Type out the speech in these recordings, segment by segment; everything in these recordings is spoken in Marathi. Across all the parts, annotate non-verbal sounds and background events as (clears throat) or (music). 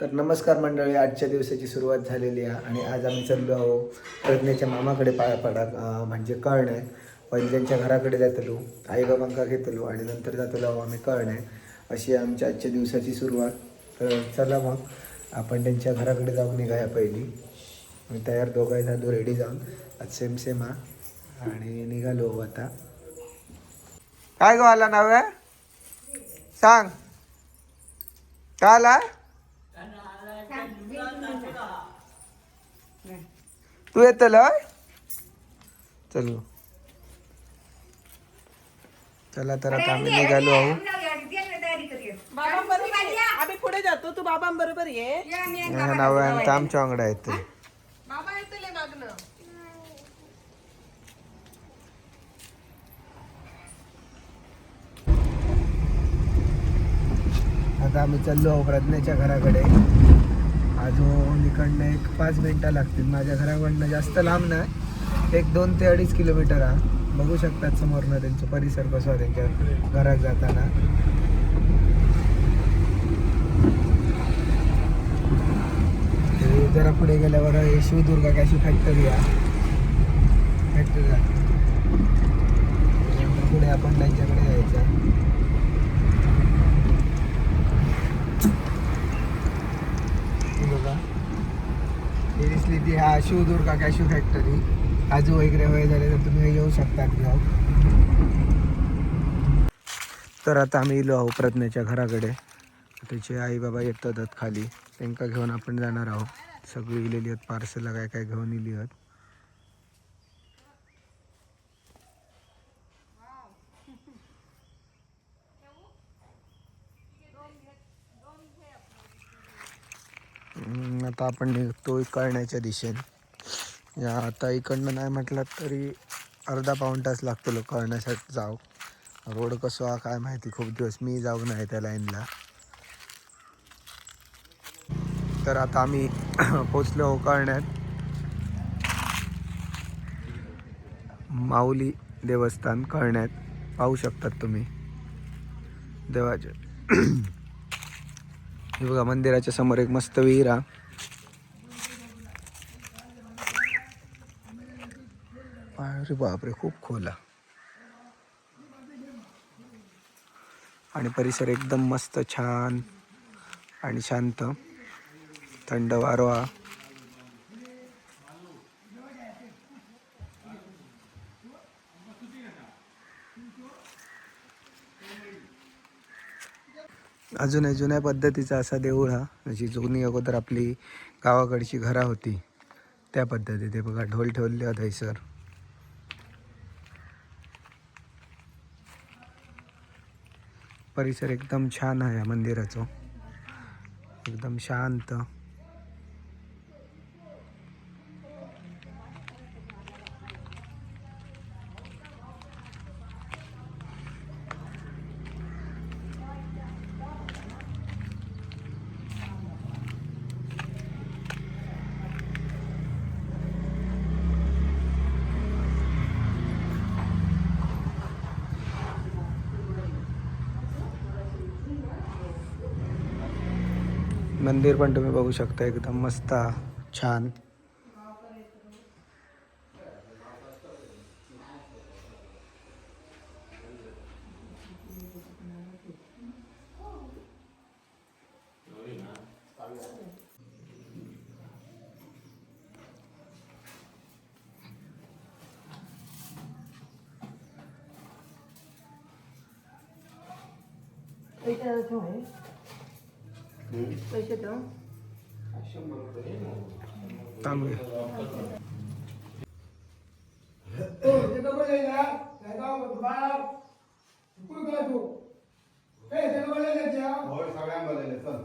तर नमस्कार मंडळी आजच्या दिवसाची सुरुवात झालेली आहे आणि आज आम्ही चाललो आहो प्रज्ञेच्या मामाकडे पाया पडा म्हणजे कळणे. आहे त्यांच्या घराकडे जातलो आई बाबांका घेतलो आणि नंतर जातलो आहो आम्ही कळणे. अशी आमच्या आजच्या दिवसाची सुरुवात. तर चला मग आपण त्यांच्या घराकडे जाऊन निघाया पहिली. मी तयार दोघाही झालो रेडी जाऊन. आज सेम सेम हा आणि निघालो आता. काय गो आला नाव सांग. काय आला? तू येतल चलो. चला तर आता आम्ही निघालो आहो बाबांबरोबर ये. आम्ही पुढे जातो. तू बाबांबरोबर ये. नाव आमच्या वांगडा आहेत ते. बाबा येतले मागणं. आता आम्ही चाललो आहो प्रज्ञाच्या घराकडे. अजून हो, इकडनं एक पाच मिनटं लागतील. माझ्या घराकडनं जास्त लांब नाही. एक दोन ते अडीच किलोमीटर हा. बघू शकतात समोरनं त्यांचं परिसर कसं आहे त्यांच्या घरात जाताना. जरा पुढे गेल्यावर हे शिवदुर्गा कॅशी फॅक्टरी आहे. फॅक्टरी आहे. पुढे आपण त्यांच्याकडे यायचं. बघा. हे दिसली ती हा शिवदुर्गा कॅशू फॅक्टरी काजू वगैरे वय झाले तर तुम्ही येऊ शकता घेऊ तर आता आम्ही इलो आहोत प्रज्ञाच्या घराकडे. त्याचे आई बाबा येतात खाली. त्यांका घेऊन आपण जाणार आहोत. सगळी इलेली आहेत पार्सलला काय काय घेऊन इली आहेत हम्म, आता आपण निघतो कळण्याच्या दिशेने. या आता इकडनं नाही म्हटलं तरी अर्धा पाऊण तास लागतो कळण्यासाठी जाऊ. रोड कसं हा काय माहिती खूप दिवस मी जाऊ नाही त्या लाईनला. तर आता आम्ही (clears throat) पोचलो हो कळण्यात. माऊली देवस्थान कळण्यात. पाहू शकतात तुम्ही. देवाचे. (clears throat) हे बघा मंदिराच्या समोर एक मस्त विहीर हा. अरे बापरे खूप खोल. आणि परिसर एकदम मस्त छान आणि शांत. थंड वारवा. अजून जुन्या पद्धतीचा असा देऊळ हा जी जुनी अगोदर आपली गावाकडची घरा होती त्या पद्धतीत. बघा ढोल ठेवले आहेत सर परिसर एकदम छान आहे या मंदिराचं. एकदम शांत. मंदिर पण तुम्ही बघू शकता एकदम मस्त छान. पैसे तांबे होय सगळ्यांना बोललेले चल.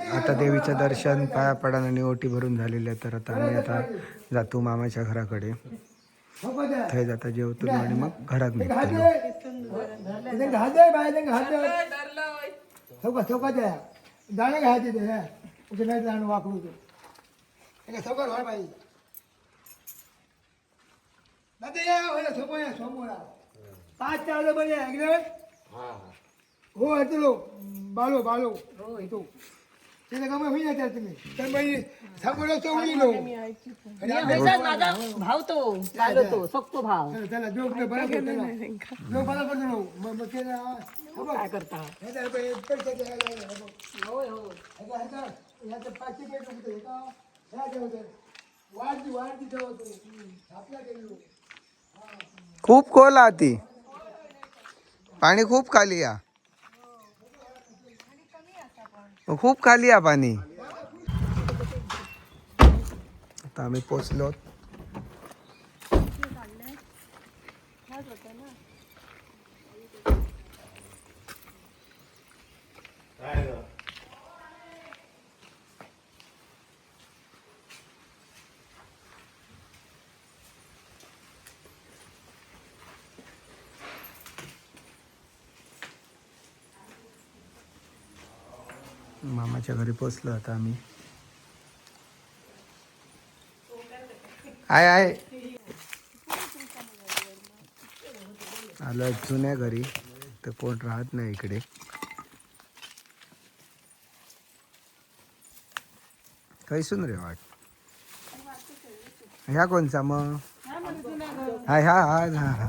आता देवीचं दर्शन पाया पडान आणि ओटी भरून झालेली आहे तर आता आम्ही आता जातो मामाच्या घराकडे. थंय जाता जेवतो आणि मग घरात निघतो. जाणं घ्यायचे ते नाही ते व्हायला पाहिजे. पाच हो येतो बालो बालो. हो येतो तुम्ही. तर लो माझा भाव तो चालू तो सक्तो भाव. चला चला जोक बरं करतो ना. जोक बरं करतो ना मग मग त्याला हो. काय करता? पैसे द्यायला हो पाचशे होतं, हे? का? ह्याचं होतं. वाढती वाढती ठेवतो आपल्या गेलो खूप खोल आहे ती. पाणी खूप खाली या. खूप खाली लिया पानी। आता पोचलो। मामाच्या घरी पोचलो आता आम्ही. आय आहे आलो जुन्या घरी तर कोण राहत नाही इकडे. कैसून रे वाट. ह्या कोणचा मग? हा ह्या हा हा.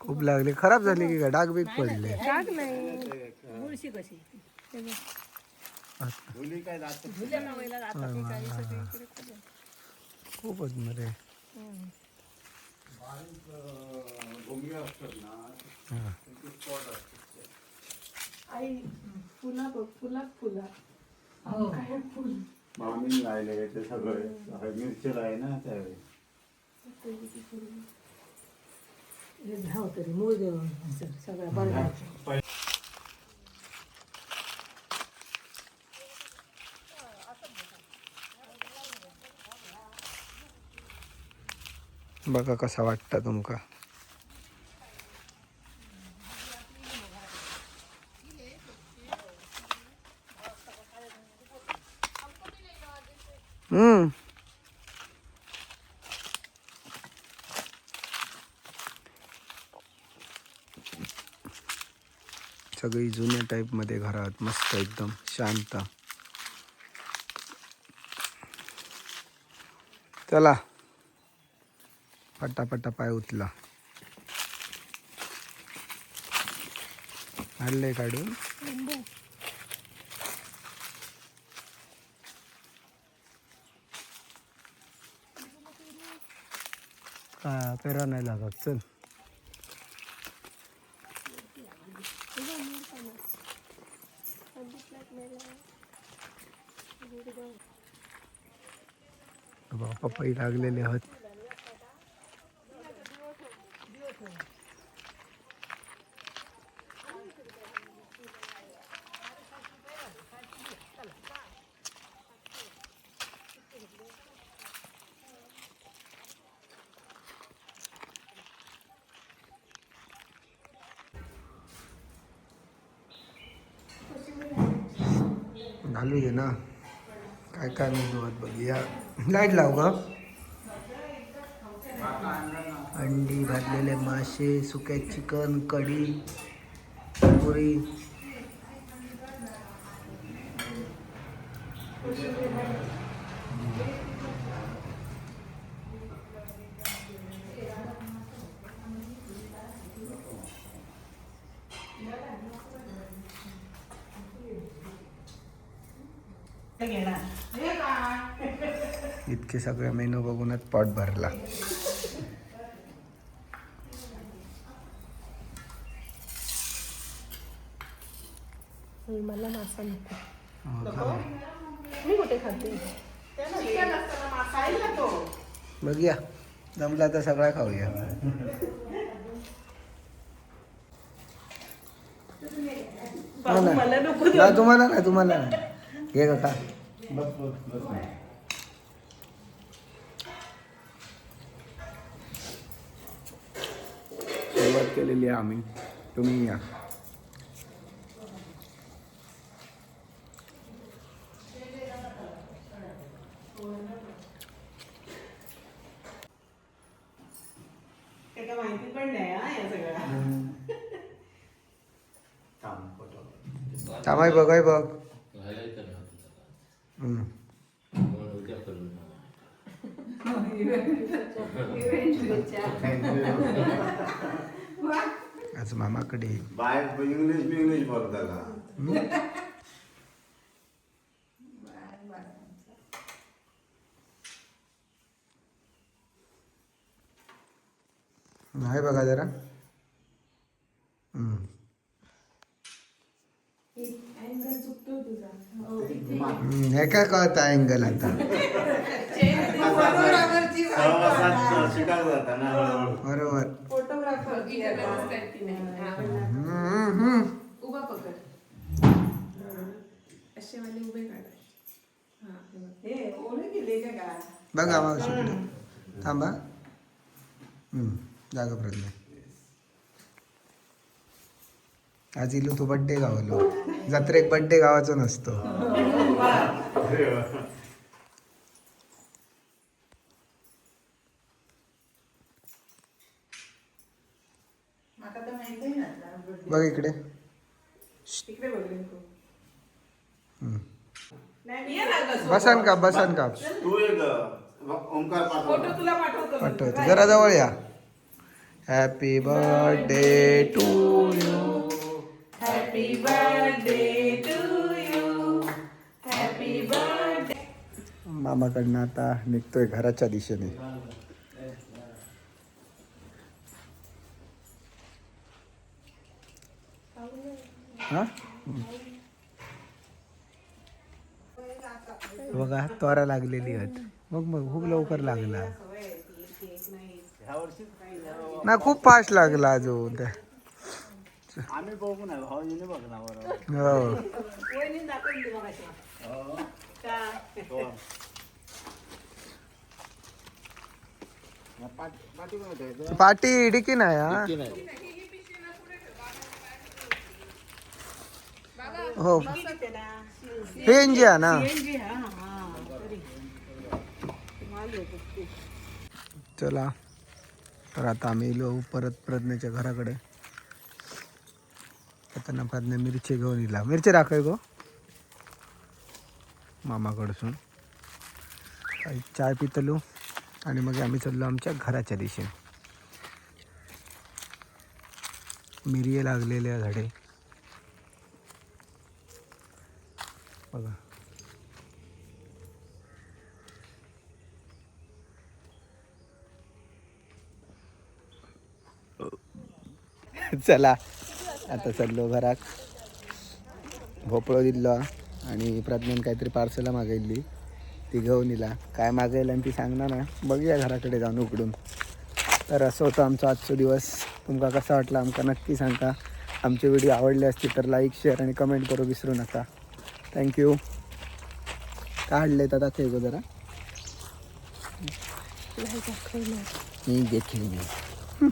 खूप लागले. खराब झाली की का डाग बीग पडले. खूपच मरे. आई फुला बघ फुला. फुला? मामी राहिले ते सगळे. मिरची आहे ना त्यावेळी. धाव तरी मूळ सगळ्या बरं बघा कसा वाटता तुमका. हम्म. सगळी जुन्या टाईपमध्ये घरात मस्त एकदम शांत. चला. पटापटा पाय उचला. आणलंय काढून. का पेरा नाही लागत चल. बघा, पपई लागलेले आहेत घालू दे ना काय काय मेनू बघूया लाइट लाव ग. अंडी भाजलेले मासे सुके चिकन कढी पुरी. इतके सगळे मेनू बघूनच पोट भरला. मला मासा नको. हो का? मी कुठे ते खाते बघूया. जमला तर सगळा खाऊया. ना. तुम्हाला ना तुम्हाला ना घे का खा बस बस बस सुरुवात केलेली आहे आम्ही तुम्ही या त्याला माहिती पण नाही हा या सगळ्या थांब फोटो थांबाय बघाय बघ हम्म. आज मामाकडे. बाय इंग्लिश इंग्लिश बोलताला नाही बघा जरा हम्म. हम्म, हे काय कळत अँगल आता. बरोबर. बघ. बघा मावशीकडे थांबा. हम्म, जागा प्रज्ञा. आज इलू तो बड्डे गावलो. जत्रेक बड्डे गावाचो नसतो. अरे वा. माका तर माहिती आहे ना बघ इकडे. तिकडे बघले हम्म. नाही ये ना गं, बसान का बसान का? तू एक ओंकार फोटो पाठव तुला पाठवतो. मी. पाठवतो जरा जवळ या. Happy birthday to you happy birthday to you happy birthday मामाकडनं आता निघतोय घराच्या दिशेने. हा? बघा त्वरा लागलेली आहेत. मग मग खूप लवकर लागला. ना खूप फास्ट लागला अजून. त्या आम्ही बघू ना बरोबर हो. वहिनी दाखवली अशी का? पाटी इडकी नाही हा? हो किती ना. पेंजी आहे ना? सीएनजी हा हा तरी. माल होतो ते. चला. तर आता आम्ही येलो परत प्रज्ञेच्या घराकडे. येताना प्रज्ञा मिरची घेऊन येला मिरची राखाय गो. मामाकडसून. चाय पितलो आणि मग आम्ही चाललो आमच्या घराच्या दिशेने. मिरिये लागलेले झाडे. बघा. चला. आता चाललो घरात. भोपळो दिलो आणि प्रज्ञान काहीतरी पार्सला मागायली. ती घेऊन येला काय मागायला आणि ती सांगणार ना बघूया घराकडे जाऊन उकडून तर असं होतं आमचा आजचा दिवस. तुमका कसा वाटला? आमका नक्की सांगा आमचे व्हिडिओ आवडले असतील तर लाईक शेअर आणि कमेंट करू विसरू नका. थँक्यू काढले तर दाखव गो जरा. मी देखील मी.